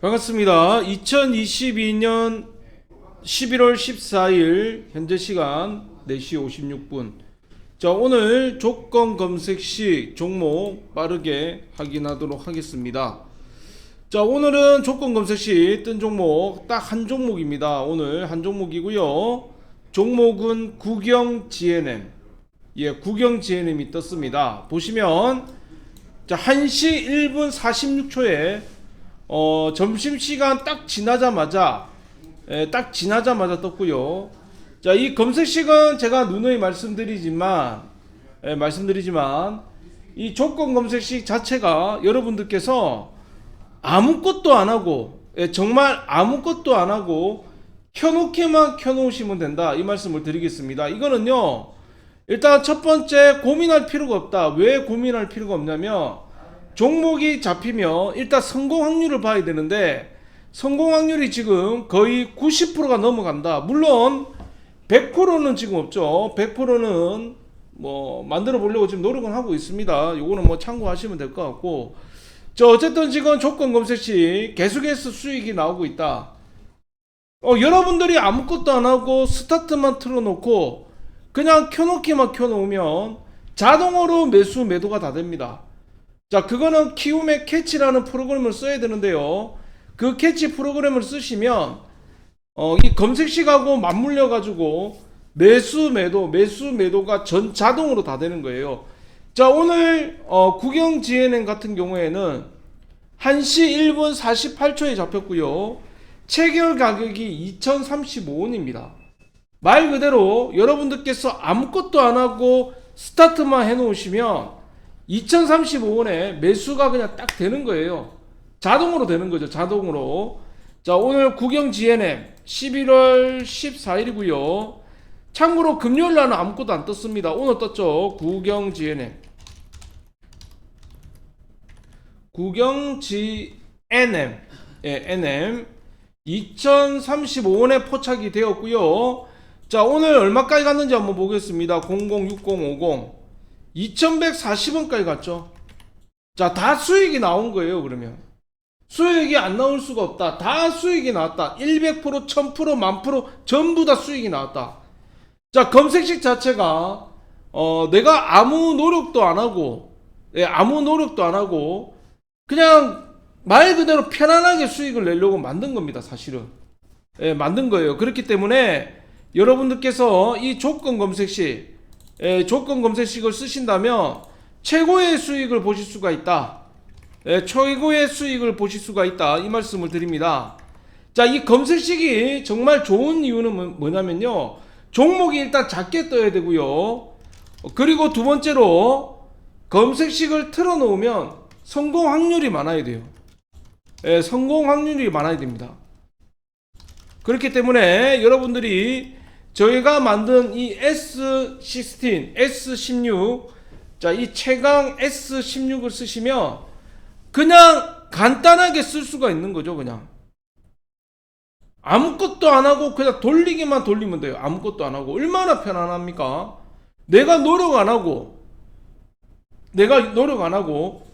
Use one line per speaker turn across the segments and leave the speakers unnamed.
반갑습니다. 2022년 11월 14일 현재 시간 4시 56분. 자, 오늘 조건 검색 시 종목 빠르게 확인하도록 하겠습니다. 자, 오늘은 조건 검색 시 뜬 종목 딱 한 종목입니다. 오늘 한 종목이고요. 종목은 구경 GNM. 예, 구경 GNM이 떴습니다. 보시면 자, 1시 1분 46초에 어, 점심시간 딱 지나자마자 예, 딱 지나자마자 떴고요. 자, 이 검색식은 제가 누누이 말씀드리지만 예, 말씀드리지만 이 조건 검색식 자체가 여러분들께서 아무것도 안 하고 예, 정말 아무것도 안 하고 켜놓기만 켜놓으시면 된다 이 말씀을 드리겠습니다. 이거는요 일단 첫 번째 고민할 필요가 없다. 왜 고민할 필요가 없냐면 종목이 잡히면 일단 성공 확률을 봐야 되는데 성공 확률이 지금 거의 90%가 넘어간다. 물론 100%는 지금 없죠. 100%는 뭐 만들어 보려고 지금 노력은 하고 있습니다. 요거는 뭐 참고하시면 될 것 같고. 저 어쨌든 지금 조건 검색 시 계속해서 수익이 나오고 있다. 어, 여러분들이 아무것도 안 하고 스타트만 틀어놓고 그냥 켜놓기만 켜놓으면 자동으로 매수 매도가 다 됩니다. 자, 그거는 키움의 캐치라는 프로그램을 써야 되는데요. 그 캐치 프로그램을 쓰시면 어, 이 검색식하고 맞물려 가지고 매수 매도 매수 매도가 전 자동으로 다 되는 거예요. 자, 오늘 어, 구경 GNN 같은 경우에는 1시 1분 48초에 잡혔고요. 체결 가격이 2,035원입니다. 말 그대로 여러분들께서 아무것도 안 하고 스타트만 해 놓으시면 2035원에 매수가 그냥 딱 되는 거예요. 자동으로 되는 거죠. 자동으로. 자, 오늘 구경 GNM 11월 14일이고요. 참고로 금요일 날은 아무것도 안 떴습니다. 오늘 떴죠. 구경 GNM. 구경 GNM. 예, NM 2035원에 포착이 되었고요. 자, 오늘 얼마까지 갔는지 한번 보겠습니다. 006050 2140원까지 갔죠. 자, 다 수익이 나온 거예요, 그러면. 수익이 안 나올 수가 없다. 다 수익이 나왔다. 100%, 1000%, 만프로 전부 다 수익이 나왔다. 자, 검색식 자체가 어, 내가 아무 노력도 안 하고 예, 아무 노력도 안 하고 그냥 말 그대로 편안하게 수익을 내려고 만든 겁니다, 사실은. 예, 만든 거예요. 그렇기 때문에 여러분들께서 이 조건 검색식 예, 조건 검색식을 쓰신다면 최고의 수익을 보실 수가 있다. 예, 최고의 수익을 보실 수가 있다. 이 말씀을 드립니다. 자, 이 검색식이 정말 좋은 이유는 뭐- 뭐냐면요. 종목이 일단 작게 떠야 되고요. 어, 그리고 두 번째로 검색식을 틀어놓으면 성공 확률이 많아야 돼요. 예, 성공 확률이 많아야 됩니다. 그렇기 때문에 여러분들이 저희가 만든 이 S16, S16, 자, 이 최강 S16을 쓰시면 그냥 간단하게 쓸 수가 있는 거죠, 그냥. 아무것도 안 하고 그냥 돌리기만 돌리면 돼요. 아무것도 안 하고. 얼마나 편안합니까? 내가 노력 안 하고, 내가 노력 안 하고,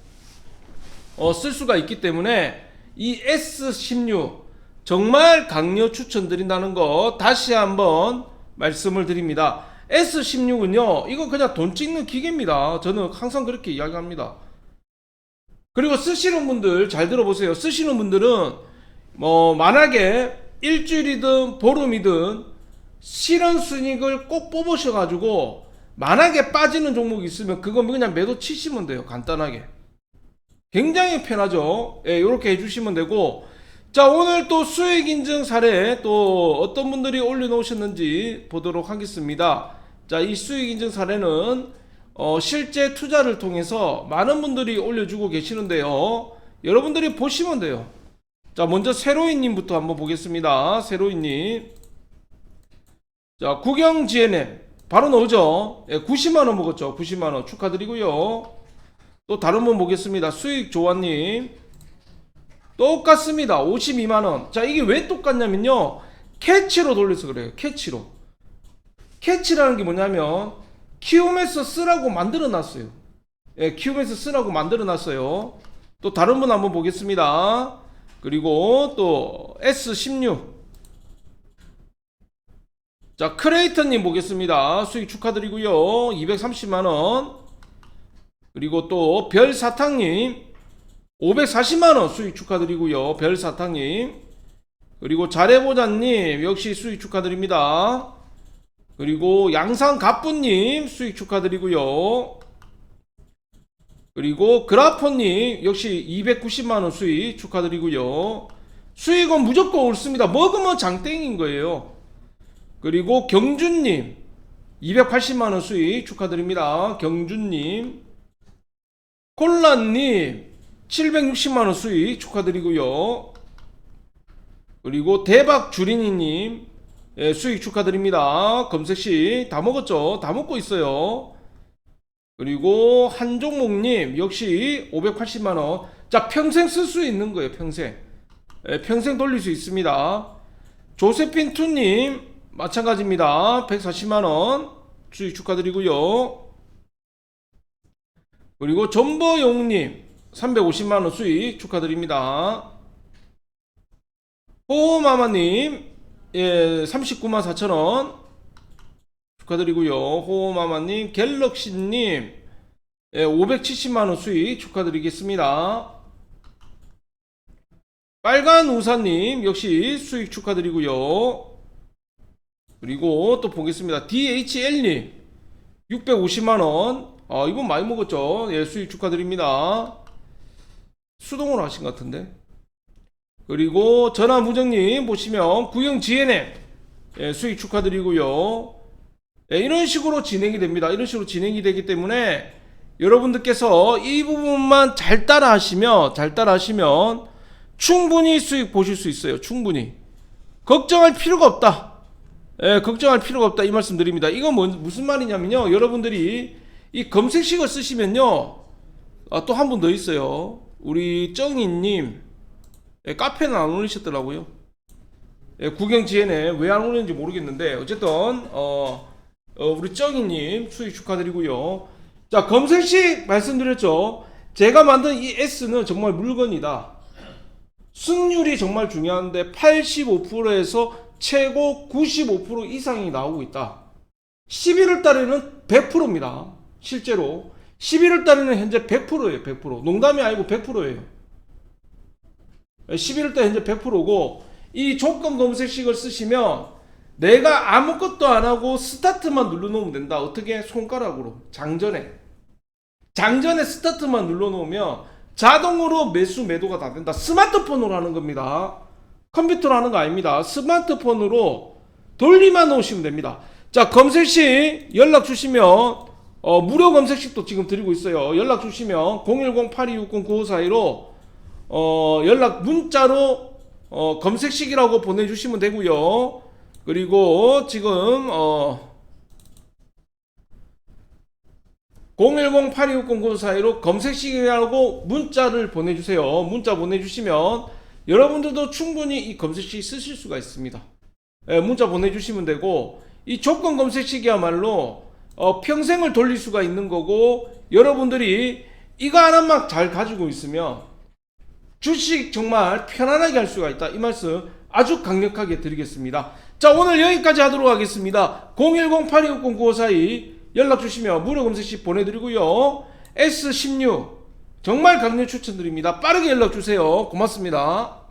어, 쓸 수가 있기 때문에 이 S16 정말 강력 추천드린다는 거 다시 한번 말씀을 드립니다. S16은요, 이거 그냥 돈 찍는 기계입니다. 저는 항상 그렇게 이야기합니다. 그리고 쓰시는 분들 잘 들어보세요. 쓰시는 분들은 뭐 만약에 일주일이든 보름이든 실현 수익을 꼭 뽑으셔가지고 만약에 빠지는 종목이 있으면 그건 그냥 매도 치시면 돼요. 간단하게. 굉장히 편하죠. 예, 이렇게 해주시면 되고 자 오늘 또 수익 인증 사례 또 어떤 분들이 올려놓으셨는지 보도록 하겠습니다. 자 이 수익 인증 사례는 어, 실제 투자를 통해서 많은 분들이 올려주고 계시는데요. 여러분들이 보시면 돼요. 자 먼저 세로이님부터 한번 보겠습니다. 세로이님. 자 구경 GNM 바로 나오죠. 예, 90만 원 먹었죠. 90만 원 축하드리고요. 또 다른 분 보겠습니다. 수익 조아님. 똑같습니다. 52만원. 자, 이게 왜 똑같냐면요. 캐치로 돌려서 그래요. 캐치로. 캐치라는 게 뭐냐면, 키움에서 쓰라고 만들어 놨어요. 예, 키움에서 쓰라고 만들어 놨어요. 또 다른 분 한번 보겠습니다. 그리고 또 S16 자 크레이터님 보겠습니다 수익 축하드리고요 230만원 그리고 또 별사탕님 540만원 수익 축하드리고요. 별사탕님. 그리고 잘해보자님 역시 수익 축하드립니다. 그리고 양산갑부님 수익 축하드리고요. 그리고 그라포님 역시 290만원 수익 축하드리고요. 수익은 무조건 옳습니다. 먹으면 장땡인 거예요. 그리고 경준님 280만원 수익 축하드립니다. 경준님. 콜라님 760만원 수익 축하드리고요. 그리고 대박 주린이님 예, 수익 축하드립니다. 검색시 다 먹었죠? 다 먹고 있어요. 그리고 한종목님 역시 580만원. 자 평생 쓸 수 있는 거예요 평생. 예, 평생 돌릴 수 있습니다. 조세핀 투님 마찬가지입니다. 140만원 수익 축하드리고요. 그리고 전버용님 350만원 수익 축하드립니다 호마마님 예 39만 4천원 축하드리고요. 호마마님, 갤럭시님, 예, 570만원 수익 축하드리겠습니다. 빨간 우사님, 역시 수익 축하드리고요. 그리고 또 보겠습니다. DHL님, 650만원. 아, 이분 많이 먹었죠. 예, 수익 축하드립니다. 수동으로 하신 것 같은데. 그리고 전화무정님 보시면 구형 GNM 예, 수익 축하드리고요. 예, 이런 식으로 진행이 됩니다. 이런 식으로 진행이 되기 때문에 여러분들께서 이 부분만 잘 따라 하시면 잘 따라 하시면 충분히 수익 보실 수 있어요. 충분히. 걱정할 필요가 없다. 예, 걱정할 필요가 없다. 이 말씀 드립니다. 이건 뭐, 무슨 말이냐면요. 여러분들이 이 검색식을 쓰시면요. 아, 또 한 분 더 있어요. 우리 정희님. 예, 카페는 안 올리셨더라고요. 예, 구경 지혜네 왜 안 올리는지 모르겠는데 어쨌든 어, 어, 우리 정희님 수익 축하드리고요. 자 검색식 말씀드렸죠. 제가 만든 이 S는 정말 물건이다. 승률이 정말 중요한데 85%에서 최고 95% 이상이 나오고 있다. 11월 달에는 100%입니다. 실제로 11월 달에는 현재 100%예요. 100%. 농담이 아니고 100%예요. 11월 달 현재 100%고 이 조건 검색식을 쓰시면 내가 아무것도 안 하고 스타트만 눌러 놓으면 된다. 어떻게? 손가락으로. 장전에. 장전에 스타트만 눌러 놓으면 자동으로 매수 매도가 다 된다. 스마트폰으로 하는 겁니다. 컴퓨터로 하는 거 아닙니다. 스마트폰으로 돌리만 놓으시면 됩니다. 자, 검색식 연락 주시면 어, 무료 검색식도 지금 드리고 있어요. 연락 주시면 010-8260-9542로 어, 연락 문자로 어, 검색식이라고 보내주시면 되고요. 그리고 지금 어 010-8260-9542로 검색식이라고 문자를 보내주세요. 문자 보내주시면 여러분들도 충분히 이 검색식 쓰실 수가 있습니다. 예, 문자 보내주시면 되고 이 조건 검색식이야말로 어, 평생을 돌릴 수가 있는 거고 여러분들이 이거 하나만 잘 가지고 있으면 주식 정말 편안하게 할 수가 있다. 이 말씀 아주 강력하게 드리겠습니다. 자, 오늘 여기까지 하도록 하겠습니다. 010-8260-9542 연락 주시면 무료 검색식 보내드리고요. S16 정말 강력 추천드립니다. 빠르게 연락 주세요. 고맙습니다.